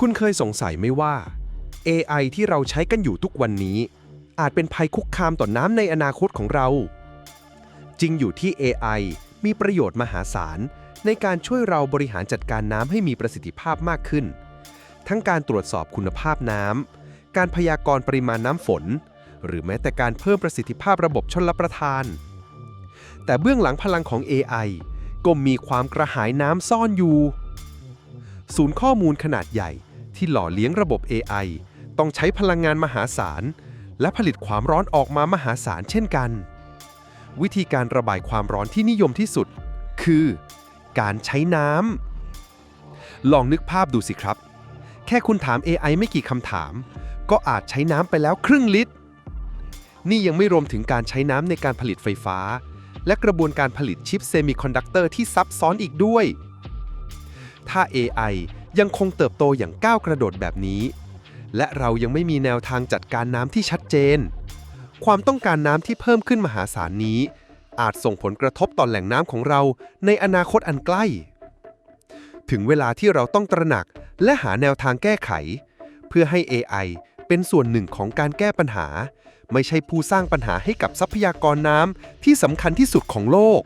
คุณเคยสงสัยไหมว่า AI ที่เราใช้กันอยู่ทุกวันนี้ อาจเป็นภัยคุกคามต่อน้ำในอนาคตของเรา จริงอยู่ที่ AI มีประโยชน์มหาศาล ในการช่วยเราบริหารจัดการน้ำให้มีประสิทธิภาพมากขึ้น ทั้งการตรวจสอบคุณภาพน้ำ การพยากรณ์ปริมาณน้ำฝน หรือแม้แต่การเพิ่มประสิทธิภาพระบบชนรับประทาน แต่เบื้องหลังพลังของ AI ก็มีความกระหายน้ำซ่อนอยู่ ศูนย์ข้อมูลขนาดใหญ่ ที่หล่อเลี้ยงระบบ AI ต้องใช้พลังงานมหาศาล และผลิตความร้อนออกมามหาศาลเช่นกัน วิธีการระบายความร้อนที่นิยมที่สุด คือ การใช้น้ำลองนึกภาพดูสิครับ แค่คุณถาม AI ไม่กี่คำถาม ก็อาจใช้น้ำไปแล้วครึ่งลิตร นี่ยังไม่รวมถึงการใช้น้ำในการผลิตไฟฟ้า และกระบวนการผลิตชิปเซมิคอนดักเตอร์ที่ซับซ้อนอีกด้วย ถ้า AI ยังคงเติบโตอย่างก้าวกระโดดแบบนี้ และเรายังไม่มีแนวทางจัดการน้ำที่ชัดเจน ความต้องการน้ำที่เพิ่มขึ้นมหาศาลนี้ อาจส่งผลกระทบต่อแหล่งน้ำของเราในอนาคตอันใกล้ ถึงเวลาที่เราต้องตระหนักและหาแนวทางแก้ไข เพื่อให้ AI เป็นส่วนหนึ่งของการแก้ปัญหา ไม่ใช่ผู้สร้างปัญหาให้กับทรัพยากรน้ำที่สำคัญที่สุดของโลก